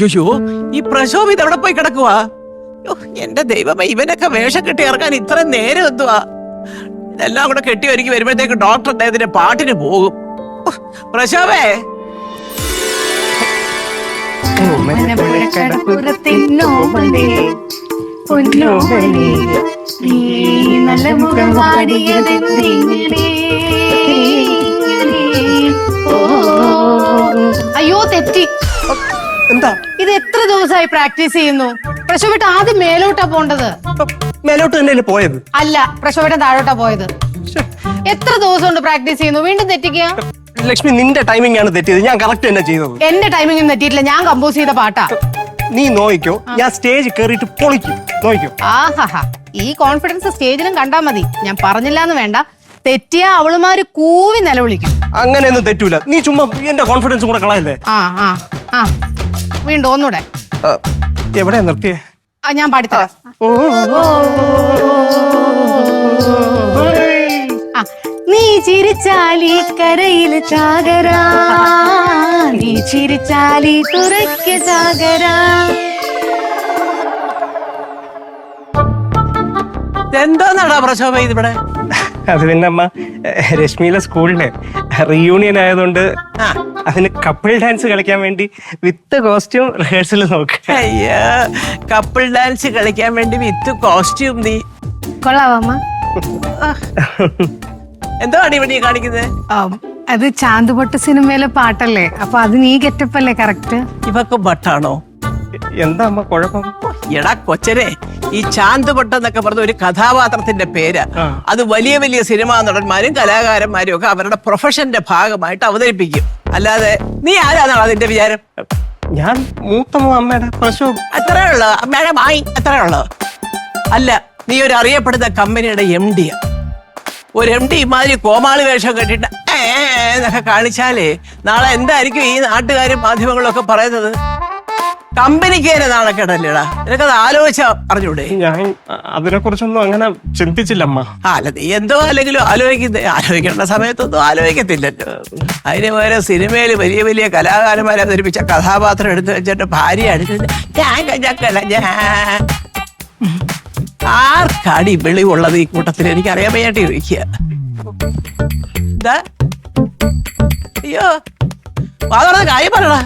യോ ഈ പ്രശോഭിത് എവിടെ പോയി കിടക്കുവാ? എന്റെ ദൈവമേ ഇവനൊക്കെ വേഷം കെട്ടി ഇറങ്ങാൻ ഇത്ര നേരം എന്തുവാ? ഇതെല്ലാം കൂടെ കെട്ടി ഒരുക്കി വരുമ്പോഴത്തേക്ക് ഡോക്ടർ അദ്ദേഹത്തിന്റെ പാട്ടിന് പോകും. പ്രശോഭേ. നല്ല മുഖം അയ്യോ തെറ്റി. എന്താ? ഇത് എത്ര ദിവസമായി പ്രാക്ടീസ് ചെയ്യുന്നു? പ്രശോഭിട്ട് ആദ്യം മേലോട്ടാ പോണ്ടത്? മേലോട്ട് തന്നെയല്ലേ പോയത്? അല്ല പ്രശോഭിട്ടൻ താഴോട്ടാ പോയത്. എത്ര ദിവസം കൊണ്ട് പ്രാക്ടീസ് ചെയ്യുന്നു? വീണ്ടും തെറ്റിക്കുക ലക്ഷ്മി നിന്റെ ടൈമിംഗ് ആണ് തെറ്റിയത്. ഞാൻ കറക്റ്റ് തന്നെ ചെയ്തത്. എന്റെ ടൈമിംഗ് തെറ്റിയിട്ടില്ല. ഞാൻ കമ്പോസ് ചെയ്ത പാട്ടാ. നീ നോയിക്കോ. ഞാൻ സ്റ്റേജ് കയറിയിട്ട് പൊളിക്കും. നോയിക്കോ. ആഹാ ഈ കോൺഫിഡൻസ് സ്റ്റേജിലും കണ്ടാ മതി. ഞാൻ പറഞ്ഞില്ല എന്ന് വേണ്ട. തെറ്റിയ അവളുമാര് കൂവി നിലവിളിക്കും. അങ്ങനെയൊന്നും തെറ്റൂല. നീ ചുമ്മാ എന്റെ കോൺഫിഡൻസ് കൂടെ കളയല്ലേ? ആ ആ ആ. വീണ്ടും ഒന്നൂടെ എവിടെ എവിടെയാ നിർത്തിയേ? ആ, ഞാൻ പാടിത്തരാം. നീ ചിരിച്ചാലി കരയിൽ ചാകര. നീ ചിരിച്ചാലി തുറയ്ക്ക് ചാകര. എന്തോന്നാടാ പ്രശോഭ ഇതിവിടെ? അത് പിന്നെ അമ്മ രശ്മിയിലെ സ്കൂളിലെ റീയൂണിയൻ ആയതുകൊണ്ട്. അതിന് കപ്പിൾ ഡാൻസ് കളിക്കാൻ വേണ്ടി വിത്ത് കോസ്റ്റ്യൂം റിഹേഴ്സൽ നോക്ക. അയ്യോ കപ്പിൾ ഡാൻസ് കളിക്കാൻ വേണ്ടി വിത്ത് കോസ്റ്റ്യൂം നീ. കൊള്ളാവമ്മ. എന്തോ അടിപൊളി കാണിക്കുന്നത് അത് ചാന്തുപൊട്ട് സിനിമയിലെ പാട്ടല്ലേ? അപ്പൊ അത് നീ ഗെറ്റപ്പല്ലേ കറക്റ്റ് ഇവക്ക് ബട്ടാണോ എന്താ അമ്മ കുഴപ്പം? എടാ കൊച്ചനെ ഈ ചാന്തുപട്ടം എന്നൊക്കെ പറഞ്ഞ ഒരു കഥാപാത്രത്തിന്റെ പേര്. അത് വലിയ വലിയ സിനിമാ നടന്മാരും കലാകാരന്മാരും ഒക്കെ അവരുടെ പ്രൊഫഷന്റെ ഭാഗമായിട്ട് അവതരിപ്പിക്കും. അല്ലാതെ നീ ആരാന്നാണ് അതിന്റെ വിചാരം? ഞാൻ മൂത്ത അമ്മയുടെ പ്രശ്നം അത്രേ ഉള്ളു? അമ്മയുടെ മായി അത്രേ ഉള്ളു? അല്ല നീ ഒരു അറിയപ്പെടുന്ന കമ്പനിയുടെ എം ഡി ഒരു എം ഡി ഇമാതിരി കോമാളി വേഷം കെട്ടിട്ട് ഏ എന്നൊക്കെ കാണിച്ചാലേ നാളെ എന്തായിരിക്കും ഈ നാട്ടുകാരും മാധ്യമങ്ങളും ഒക്കെ പറയുന്നത്? കമ്പനിക്ക് തന്നെ നാണക്കേടല്ലേടാ നിനക്കത് ആലോചിച്ച അറിഞ്ഞൂടെ? ഞാൻ അതിനെ കുറിച്ചൊന്നും അങ്ങനെ ചിന്തിച്ചില്ലമ്മ. അല്ല നീ എന്തോ അല്ലെങ്കിലും ആലോചിക്കുന്ന ആലോചിക്കേണ്ട സമയത്തൊന്നും ആലോചിക്കത്തില്ലല്ലോ. അതിന് പകരം സിനിമയിൽ വലിയ വലിയ കലാകാരന്മാരെ അവതരിപ്പിച്ച കഥാപാത്രം എടുത്തു വെച്ചിട്ട് ഭാര്യ ആർക്കാടി വെളിവുള്ളത് ഈ കൂട്ടത്തിൽ? എനിക്ക് അറിയാൻ വയ്യാട്ടി ഇരിക്കുക. എന്താ? അയ്യോ അതോടെ കാര്യം പറയടാ.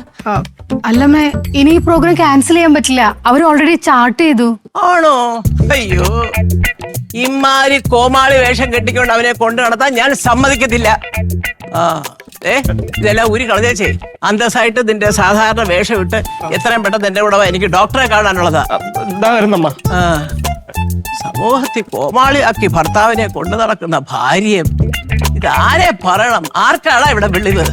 അല്ലമ്മേ ഇനി ഈ പ്രോഗ്രാം ക്യാൻസൽ ചെയ്യാൻ പറ്റില്ല. അവർ ഓൾറെഡി ചാർട്ട് ചെയ്തു. ആണോ? അയ്യോ. ഇമാരി കോമാളി വേഷം കെട്ടിക്കൊണ്ട് അവനെ കൊണ്ടു നടത്താൻ ഞാൻ സമ്മതിക്കത്തില്ല. ആ ഏ ഇതെല്ലാം ഊരി കളഞ്ഞേച്ചേ അന്തസ്സായിട്ട് നിന്റെ സാധാരണ വേഷം ഇട്ട് എത്രയും പെട്ടെന്ന് എന്റെ കൂടെ വാ. എനിക്ക് ഡോക്ടറെ കാണാനുള്ളതാ. ഇതാ വരുന്നമ്മ. ആ സമൂഹത്തിൽ കോമാളിയാക്കി ഭർത്താവിനെ കൊണ്ടു നടക്കുന്ന ഭാര്യയും ഇതാരെ പറയണം? ആർക്കാണ് ഇവിടെ വിളിവ്?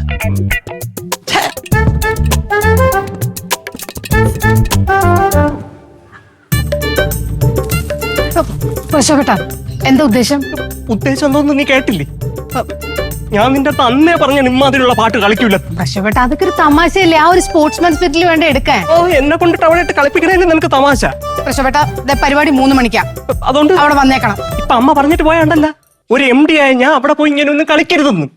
പ്രശോഭട്ട എന്താ ഉദ്ദേശം? ഉദ്ദേശം എന്തോന്നും നീ കേട്ടില്ലേ? ഞാൻ നിന്റെ തന്നെ അന്നേ പറഞ്ഞ ഇമ്മാതിരിയുള്ള പാട്ട് കളിക്കൂല. പ്രശോഭട്ട അതൊക്കെ ഒരു തമാശയല്ലേ? ആ ഒരു സ്പോർട്സ്മാൻ സ്പിരിറ്റിൽ വേണ്ട എടുക്കാൻ? ഓ എന്നെ കൊണ്ടിട്ട് അവിടെ ഇട്ട് കളിപ്പിക്കണേലും നിനക്ക് തമാശ. പ്രശോഭട്ട ദേ പരിപാടി മൂന്ന് മണിക്കാ. അതുകൊണ്ട്? അവിടെ വന്നേക്കണം. ഇപ്പൊ അമ്മ പറഞ്ഞിട്ട് പോയാണ്ടല്ല ഒരു എം ഡി ആയ ഞാൻ അവിടെ പോയി ഇങ്ങനെ ഒന്നും കളിക്കരുതെന്ന്.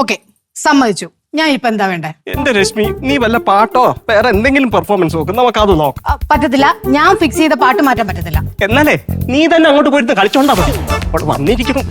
ഓക്കെ സമ്മതിച്ചു. ഞാൻ ഇപ്പൊ എന്താ വേണ്ടേ? എന്റെ രശ്മി നീ വല്ല പാട്ടോ വേറെ എന്തെങ്കിലും പെർഫോമൻസ് നോക്കും. നമുക്ക് അത് നോക്കാം പറ്റത്തില്ല. ഞാൻ ഫിക്സ് ചെയ്ത പാട്ട് മാറ്റാൻ പറ്റത്തില്ല. എന്നാലേ നീ തന്നെ അങ്ങോട്ട് പോയിട്ട് കളിച്ചോണ്ടാ വന്നിരിക്കുന്നു.